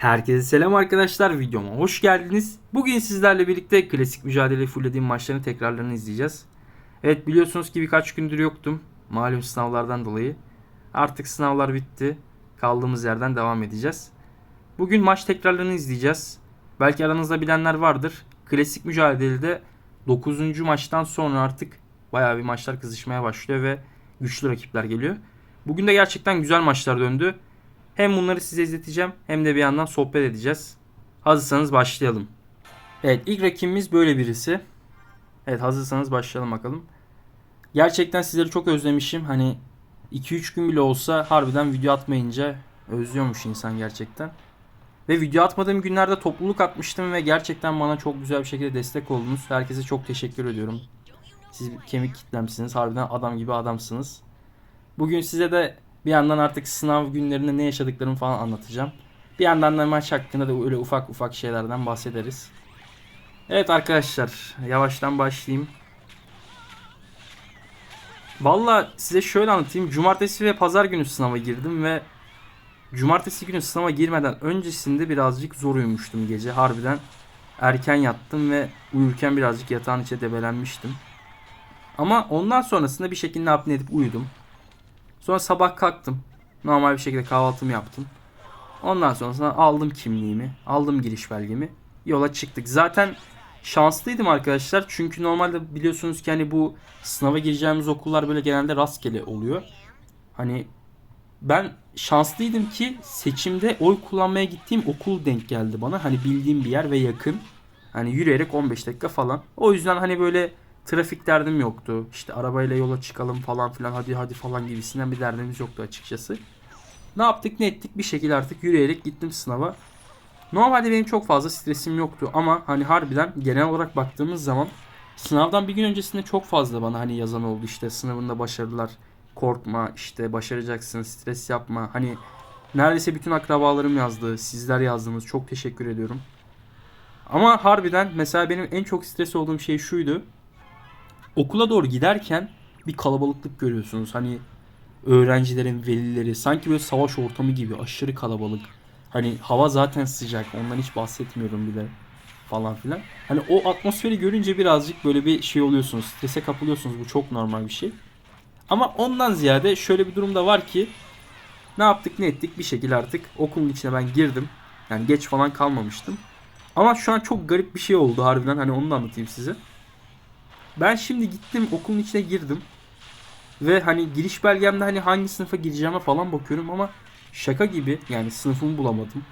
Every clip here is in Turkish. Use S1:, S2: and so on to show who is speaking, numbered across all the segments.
S1: Herkese selam arkadaşlar videoma hoş geldiniz. Bugün sizlerle birlikte klasik mücadele fullediğim maçların tekrarlarını izleyeceğiz. Evet biliyorsunuz ki birkaç gündür yoktum. Malum sınavlardan dolayı. Artık sınavlar bitti. Kaldığımız yerden devam edeceğiz. Bugün maç tekrarlarını izleyeceğiz. Belki aranızda bilenler vardır. Klasik mücadelede 9. maçtan sonra artık bayağı bir maçlar kızışmaya başlıyor ve güçlü rakipler geliyor. Bugün de gerçekten güzel maçlar döndü. Hem bunları size izleteceğim hem de bir yandan sohbet edeceğiz. Hazırsanız başlayalım. Evet ilk rakibimiz böyle birisi. Evet hazırsanız başlayalım bakalım. Gerçekten sizleri çok özlemişim. Hani 2-3 gün bile olsa harbiden video atmayınca özlüyormuş insan gerçekten. Ve video atmadığım günlerde topluluk atmıştım ve gerçekten bana çok güzel bir şekilde destek oldunuz. Herkese çok teşekkür ediyorum. Siz kemik kitlemsiniz. Harbiden adam gibi adamsınız. Bugün size de bir yandan artık sınav günlerinde ne yaşadıklarımı falan anlatacağım. Bir yandan da maç hakkında da öyle ufak ufak şeylerden bahsederiz. Evet arkadaşlar yavaştan başlayayım. Valla size şöyle anlatayım. Cumartesi ve pazar günü sınava girdim ve cumartesi günü sınava girmeden öncesinde birazcık zor uyumuştum gece. Harbiden erken yattım ve uyurken birazcık yatağın içine debelenmiştim. Ama ondan sonrasında bir şekilde apne edip uyudum. Sonra sabah kalktım. Normal bir şekilde kahvaltımı yaptım. Ondan sonrasında aldım kimliğimi, aldım giriş belgemi. Yola çıktık. Zaten şanslıydım arkadaşlar. Çünkü normalde biliyorsunuz ki hani bu sınava gireceğimiz okullar böyle genelde rastgele oluyor. Hani ben şanslıydım ki seçimde oy kullanmaya gittiğim okul denk geldi bana. Hani bildiğim bir yer ve yakın. Hani yürüyerek 15 dakika falan. O yüzden hani böyle trafik derdim yoktu. İşte arabayla yola çıkalım falan filan hadi hadi falan gibisinden bir derdimiz yoktu açıkçası. Ne yaptık ne ettik bir şekilde artık yürüyerek gittim sınava. Normalde benim çok fazla stresim yoktu ama hani harbiden genel olarak baktığımız zaman sınavdan bir gün öncesinde çok fazla bana hani yazan oldu işte sınavında başarılar korkma işte başaracaksın stres yapma hani neredeyse bütün akrabalarım yazdı sizler yazdınız çok teşekkür ediyorum. Ama harbiden mesela benim en çok stres olduğum şey şuydu okula doğru giderken bir kalabalıklık görüyorsunuz. Hani öğrencilerin velileri sanki böyle savaş ortamı gibi aşırı kalabalık. Hani hava zaten sıcak. Ondan hiç bahsetmiyorum bile falan filan. Hani o atmosferi görünce birazcık böyle bir şey oluyorsunuz. Strese kapılıyorsunuz. Bu çok normal bir şey. Ama ondan ziyade şöyle bir durum da var ki ne yaptık ne ettik bir şekilde artık okulun içine ben girdim. Yani geç falan kalmamıştım. Ama şu an çok garip bir şey oldu harbiden. Hani onu da anlatayım size. Ben şimdi gittim okulun içine girdim. Ve hani giriş belgemde hani hangi sınıfa gireceğime falan bakıyorum ama şaka gibi yani sınıfımı bulamadım.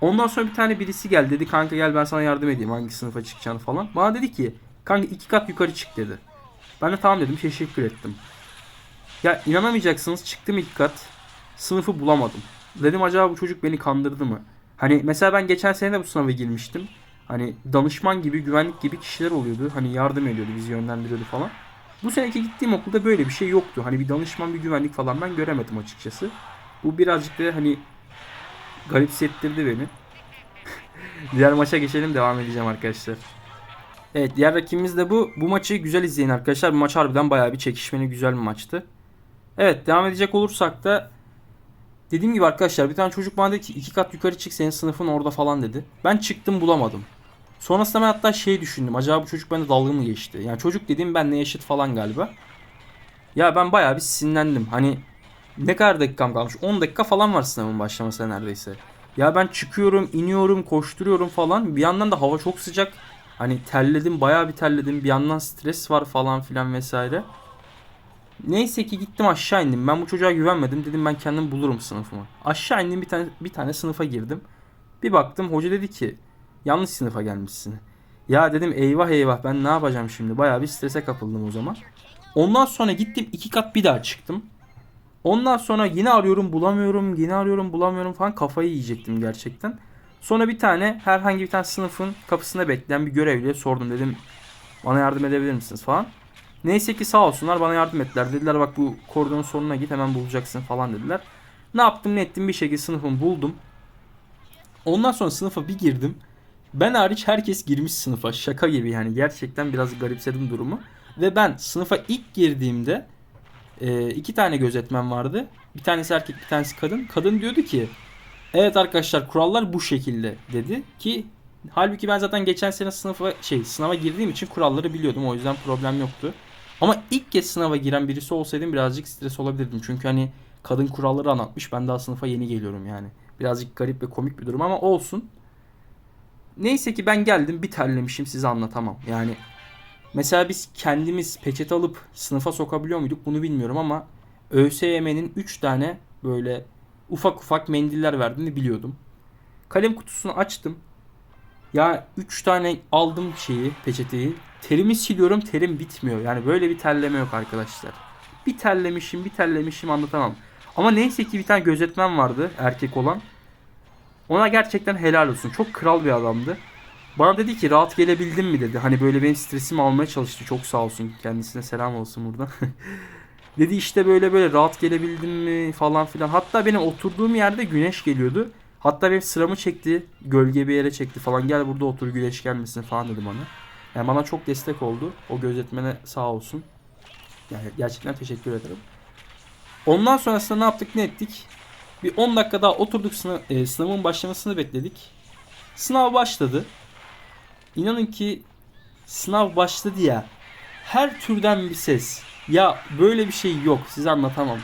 S1: Ondan sonra bir tane birisi geldi dedi kanka gel ben sana yardım edeyim hangi sınıfa çıkacağını falan. Bana dedi ki kanka iki kat yukarı çık dedi. Ben de tamam dedim teşekkür ettim. Ya inanamayacaksınız çıktım iki kat sınıfı bulamadım. Dedim acaba bu çocuk beni kandırdı mı? Hani mesela ben geçen sene de bu sınava girmiştim. Hani danışman gibi, güvenlik gibi kişiler oluyordu. Hani yardım ediyordu, bizi yönlendiriyordu falan. Bu seneki gittiğim okulda böyle bir şey yoktu. Hani bir danışman, bir güvenlik falan ben göremedim açıkçası. Bu birazcık da hani garip hissettirdi beni. diğer maça geçelim, devam edeceğim arkadaşlar. Evet, diğer rakibimiz de bu. Bu maçı güzel izleyin arkadaşlar. Bu maç harbiden bayağı bir çekişmeli, güzel bir maçtı. Evet, devam edecek olursak da Dediğim gibi arkadaşlar bir tane çocuk bana dedi ki iki kat yukarı çık senin sınıfın orada falan dedi. Ben çıktım bulamadım. Sonrasında ben hatta şey düşündüm. Acaba bu çocuk bende dalga mı geçti? Yani çocuk dediğim benle yaşıt falan galiba. Ya ben bayağı bir sinirlendim. Hani ne kadar dakikam kalmış? 10 dakika falan var sınavın başlamasına neredeyse. Ya ben çıkıyorum, iniyorum, koşturuyorum falan. Bir yandan da hava çok sıcak. Hani terledim, bayağı bir terledim. Bir yandan stres var falan filan vesaire. Neyse ki gittim aşağı indim. Ben bu çocuğa güvenmedim. Dedim ben kendim bulurum sınıfımı. Aşağı indim bir tane bir tane sınıfa girdim. Bir baktım hoca dedi ki yanlış sınıfa gelmişsin. Ya dedim eyvah eyvah ben ne yapacağım şimdi? Bayağı bir strese kapıldım o zaman. Ondan sonra gittim iki kat bir daha çıktım. Ondan sonra yine arıyorum bulamıyorum, yine arıyorum bulamıyorum falan kafayı yiyecektim gerçekten. Sonra bir tane herhangi bir tane sınıfın kapısında bekleyen bir görevliye sordum dedim bana yardım edebilir misiniz falan. Neyse ki sağ olsunlar bana yardım ettiler. Dediler bak bu koridorun sonuna git hemen bulacaksın falan dediler. Ne yaptım ne ettim bir şekilde sınıfımı buldum. Ondan sonra sınıfa bir girdim. Ben hariç herkes girmiş sınıfa. Şaka gibi yani gerçekten biraz garipsedim durumu. Ve ben sınıfa ilk girdiğimde e, iki tane gözetmen vardı. Bir tanesi erkek bir tanesi kadın. Kadın diyordu ki Evet arkadaşlar kurallar bu şekilde dedi ki halbuki ben zaten geçen sene sınıfa şey sınava girdiğim için kuralları biliyordum o yüzden problem yoktu. Ama ilk kez sınava giren birisi olsaydım birazcık stres olabilirdim. Çünkü hani kadın kuralları anlatmış. Ben daha sınıfa yeni geliyorum yani. Birazcık garip ve komik bir durum ama olsun. Neyse ki ben geldim bir terlemişim size anlatamam. Yani mesela biz kendimiz peçete alıp sınıfa sokabiliyor muyduk bunu bilmiyorum ama ÖSYM'nin 3 tane böyle ufak ufak mendiller verdiğini biliyordum. Kalem kutusunu açtım. Ya 3 tane aldım şeyi, peçeteyi. Terimi siliyorum, terim bitmiyor. Yani böyle bir terleme yok arkadaşlar. Bir terlemişim, bir terlemişim anlatamam. Ama neyse ki bir tane gözetmen vardı, erkek olan. Ona gerçekten helal olsun. Çok kral bir adamdı. Bana dedi ki rahat gelebildin mi dedi. Hani böyle benim stresimi almaya çalıştı. Çok sağ olsun. Kendisine selam olsun buradan. dedi işte böyle böyle rahat gelebildin mi falan filan. Hatta benim oturduğum yerde güneş geliyordu. Hatta benim sıramı çekti. Gölge bir yere çekti falan. Gel burada otur güneş gelmesin falan dedi bana. Yani bana çok destek oldu. O gözetmene sağ olsun. Yani gerçekten teşekkür ederim. Ondan sonrasında ne yaptık ne ettik? Bir 10 dakika daha oturduk sınav, e, sınavın başlamasını bekledik. Sınav başladı. İnanın ki sınav başladı ya. Her türden bir ses. Ya böyle bir şey yok. Size anlatamam.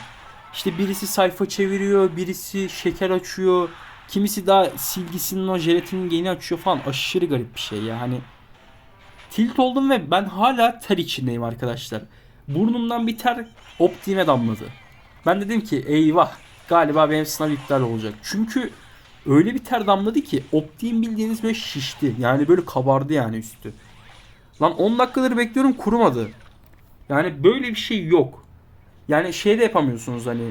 S1: İşte birisi sayfa çeviriyor, birisi şeker açıyor, kimisi daha silgisinin o jelatinin yeni açıyor falan. Aşırı garip bir şey ya. Hani tilt oldum ve ben hala ter içindeyim arkadaşlar. Burnumdan bir ter optiğime damladı. Ben dedim ki eyvah galiba benim sınav iptal olacak. Çünkü öyle bir ter damladı ki optiğim bildiğiniz böyle şişti. Yani böyle kabardı yani üstü. Lan 10 dakikadır bekliyorum kurumadı. Yani böyle bir şey yok. Yani şey de yapamıyorsunuz hani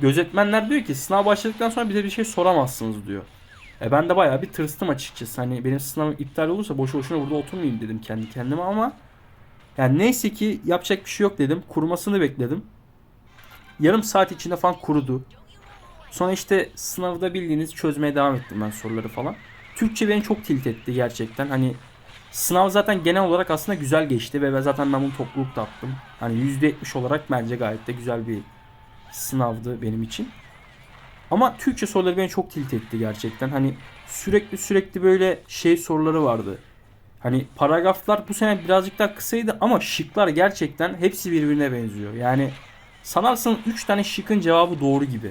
S1: gözetmenler diyor ki sınav başladıktan sonra bize bir şey soramazsınız diyor. E ben de bayağı bir tırstım açıkçası. Hani benim sınavım iptal olursa boşu boşuna burada oturmayayım dedim kendi kendime ama yani neyse ki yapacak bir şey yok dedim. Kurumasını bekledim. Yarım saat içinde falan kurudu. Sonra işte sınavda bildiğiniz çözmeye devam ettim ben soruları falan. Türkçe beni çok tilt etti gerçekten. Hani sınav zaten genel olarak aslında güzel geçti ve ben zaten ben bunu toplulukta attım. Hani %70 olarak bence gayet de güzel bir sınavdı benim için. Ama Türkçe soruları beni çok tilt etti gerçekten. Hani sürekli sürekli böyle şey soruları vardı. Hani paragraflar bu sene birazcık daha kısaydı ama şıklar gerçekten hepsi birbirine benziyor. Yani sanarsın 3 tane şıkın cevabı doğru gibi.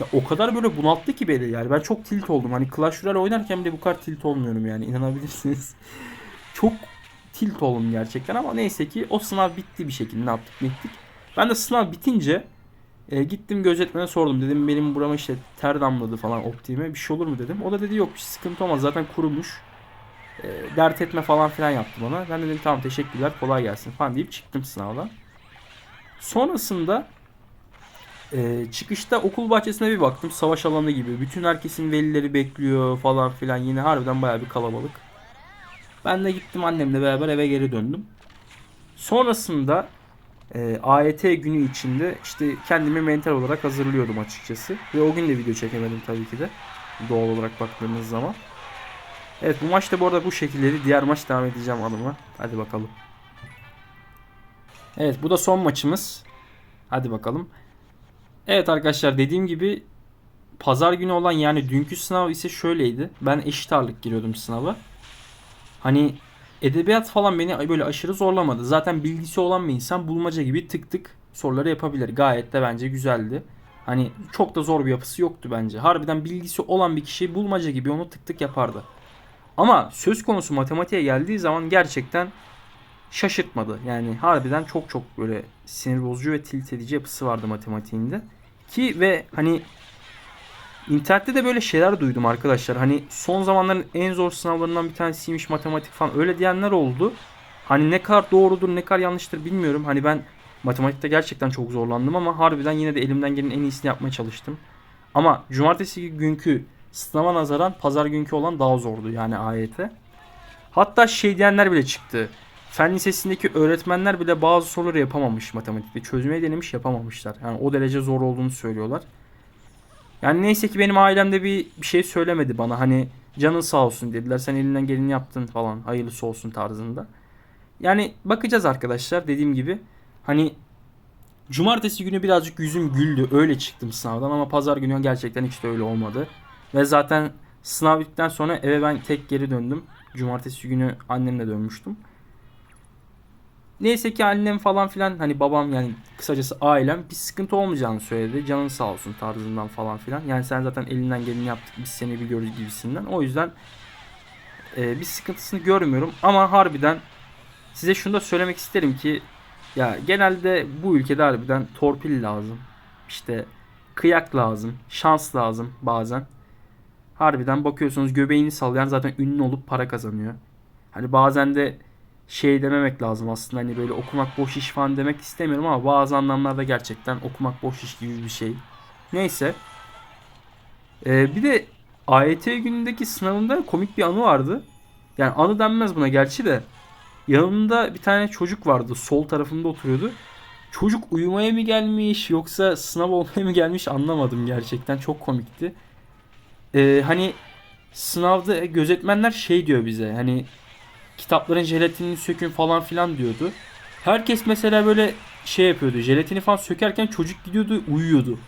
S1: Ya o kadar böyle bunalttı ki beni yani. Ben çok tilt oldum. Hani Clash Royale oynarken bile bu kadar tilt olmuyorum yani. inanabilirsiniz. çok tilt oldum gerçekten ama neyse ki o sınav bitti bir şekilde. Ne yaptık ne ettik. Ben de sınav bitince e, gittim gözetmene sordum. Dedim benim burama işte ter damladı falan optiğime. Bir şey olur mu dedim. O da dedi yok bir sıkıntı olmaz. Zaten kurumuş. E, dert etme falan filan yaptı bana. Ben de dedim tamam teşekkürler kolay gelsin falan deyip çıktım sınavdan. Sonrasında e, çıkışta okul bahçesine bir baktım. Savaş alanı gibi. Bütün herkesin velileri bekliyor falan filan. Yine harbiden baya bir kalabalık. Ben de gittim annemle beraber eve geri döndüm. Sonrasında e, AYT günü içinde işte kendimi mental olarak hazırlıyordum açıkçası. Ve o gün de video çekemedim tabii ki de. Doğal olarak baktığınız zaman. Evet bu maçta bu arada bu şekilleri diğer maç devam edeceğim adıma. Hadi bakalım. Evet bu da son maçımız. Hadi bakalım. Evet arkadaşlar dediğim gibi pazar günü olan yani dünkü sınav ise şöyleydi. Ben eşit ağırlık giriyordum sınava. Hani edebiyat falan beni böyle aşırı zorlamadı. Zaten bilgisi olan bir insan bulmaca gibi tık tık soruları yapabilir. Gayet de bence güzeldi. Hani çok da zor bir yapısı yoktu bence. Harbiden bilgisi olan bir kişi bulmaca gibi onu tık tık yapardı. Ama söz konusu matematiğe geldiği zaman gerçekten şaşırtmadı. Yani harbiden çok çok böyle sinir bozucu ve tilt edici yapısı vardı matematiğinde. Ki ve hani internette de böyle şeyler duydum arkadaşlar. Hani son zamanların en zor sınavlarından bir tanesiymiş matematik falan öyle diyenler oldu. Hani ne kadar doğrudur ne kadar yanlıştır bilmiyorum. Hani ben matematikte gerçekten çok zorlandım ama harbiden yine de elimden gelen en iyisini yapmaya çalıştım. Ama cumartesi günkü sınava nazaran pazar günkü olan daha zordu yani AYT. Hatta şey diyenler bile çıktı. Fen lisesindeki öğretmenler bile bazı soruları yapamamış matematikte. Çözmeye denemiş yapamamışlar. Yani o derece zor olduğunu söylüyorlar. Yani neyse ki benim ailemde bir, bir şey söylemedi bana. Hani canın sağ olsun dediler. Sen elinden geleni yaptın falan. Hayırlısı olsun tarzında. Yani bakacağız arkadaşlar dediğim gibi. Hani cumartesi günü birazcık yüzüm güldü. Öyle çıktım sınavdan ama pazar günü gerçekten hiç de öyle olmadı. Ve zaten sınav bittikten sonra eve ben tek geri döndüm. Cumartesi günü annemle dönmüştüm. Neyse ki annem falan filan hani babam yani kısacası ailem bir sıkıntı olmayacağını söyledi. Canın sağ olsun tarzından falan filan. Yani sen zaten elinden geleni yaptık biz seni biliyoruz gibisinden. O yüzden e, bir sıkıntısını görmüyorum. Ama harbiden size şunu da söylemek isterim ki ya genelde bu ülkede harbiden torpil lazım. İşte kıyak lazım. Şans lazım bazen. Harbiden bakıyorsunuz göbeğini sallayan zaten ünlü olup para kazanıyor. Hani bazen de şey dememek lazım aslında hani böyle okumak boş iş falan demek istemiyorum ama bazı anlamlarda gerçekten okumak boş iş gibi bir şey. Neyse. Ee, bir de AYT günündeki sınavında komik bir anı vardı. Yani anı denmez buna gerçi de. Yanımda bir tane çocuk vardı. Sol tarafımda oturuyordu. Çocuk uyumaya mı gelmiş yoksa sınav olmaya mı gelmiş anlamadım gerçekten. Çok komikti. Ee, hani sınavda gözetmenler şey diyor bize. Hani kitapların jelatinini sökün falan filan diyordu. Herkes mesela böyle şey yapıyordu. Jelatini falan sökerken çocuk gidiyordu uyuyordu.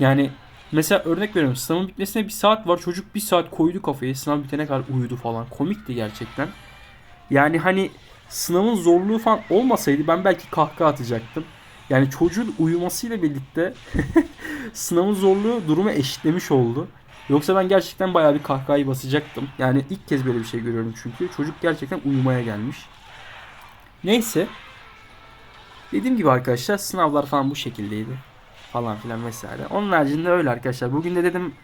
S1: Yani mesela örnek veriyorum sınavın bitmesine bir saat var. Çocuk bir saat koydu kafayı. Sınav bitene kadar uyudu falan. Komikti gerçekten. Yani hani sınavın zorluğu falan olmasaydı ben belki kahkaha atacaktım. Yani çocuğun uyumasıyla birlikte sınavın zorluğu durumu eşitlemiş oldu. Yoksa ben gerçekten bayağı bir kahkahayı basacaktım. Yani ilk kez böyle bir şey görüyorum çünkü. Çocuk gerçekten uyumaya gelmiş. Neyse. Dediğim gibi arkadaşlar sınavlar falan bu şekildeydi. Falan filan vesaire. Onun haricinde öyle arkadaşlar. Bugün de dedim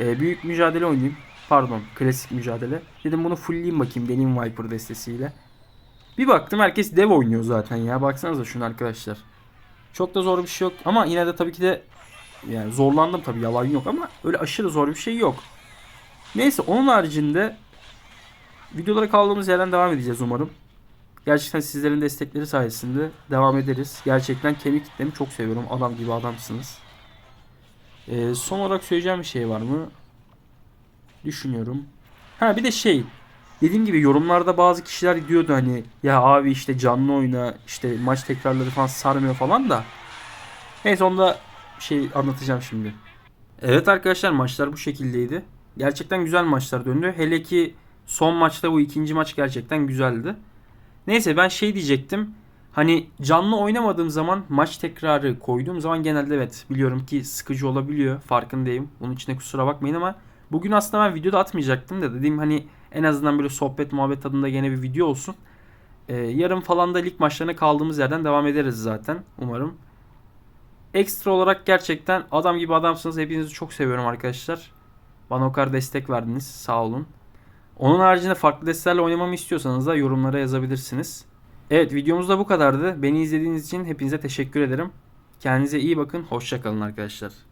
S1: e, büyük mücadele oynayayım. Pardon klasik mücadele. Dedim bunu fullleyeyim bakayım deneyim Viper destesiyle. Bir baktım herkes dev oynuyor zaten ya. Baksanıza şunu arkadaşlar. Çok da zor bir şey yok. Ama yine de tabii ki de yani zorlandım tabii yalan yok ama öyle aşırı zor bir şey yok. Neyse onun haricinde videolara kaldığımız yerden devam edeceğiz umarım. Gerçekten sizlerin destekleri sayesinde devam ederiz. Gerçekten kemik kitlemi çok seviyorum. Adam gibi adamsınız. Ee, son olarak söyleyeceğim bir şey var mı? Düşünüyorum. Ha bir de şey. Dediğim gibi yorumlarda bazı kişiler diyordu hani ya abi işte canlı oyna işte maç tekrarları falan sarmıyor falan da. Neyse onda şey anlatacağım şimdi. Evet arkadaşlar maçlar bu şekildeydi. Gerçekten güzel maçlar döndü. Hele ki son maçta bu ikinci maç gerçekten güzeldi. Neyse ben şey diyecektim. Hani canlı oynamadığım zaman maç tekrarı koyduğum zaman genelde evet biliyorum ki sıkıcı olabiliyor. Farkındayım. Bunun için de kusura bakmayın ama bugün aslında ben videoda atmayacaktım da dediğim hani en azından böyle sohbet muhabbet tadında gene bir video olsun. Ee, yarın falan da lig maçlarına kaldığımız yerden devam ederiz zaten umarım. Ekstra olarak gerçekten adam gibi adamsınız. Hepinizi çok seviyorum arkadaşlar. Bana o kadar destek verdiniz. Sağ olun. Onun haricinde farklı destelerle oynamamı istiyorsanız da yorumlara yazabilirsiniz. Evet videomuz da bu kadardı. Beni izlediğiniz için hepinize teşekkür ederim. Kendinize iyi bakın. Hoşçakalın arkadaşlar.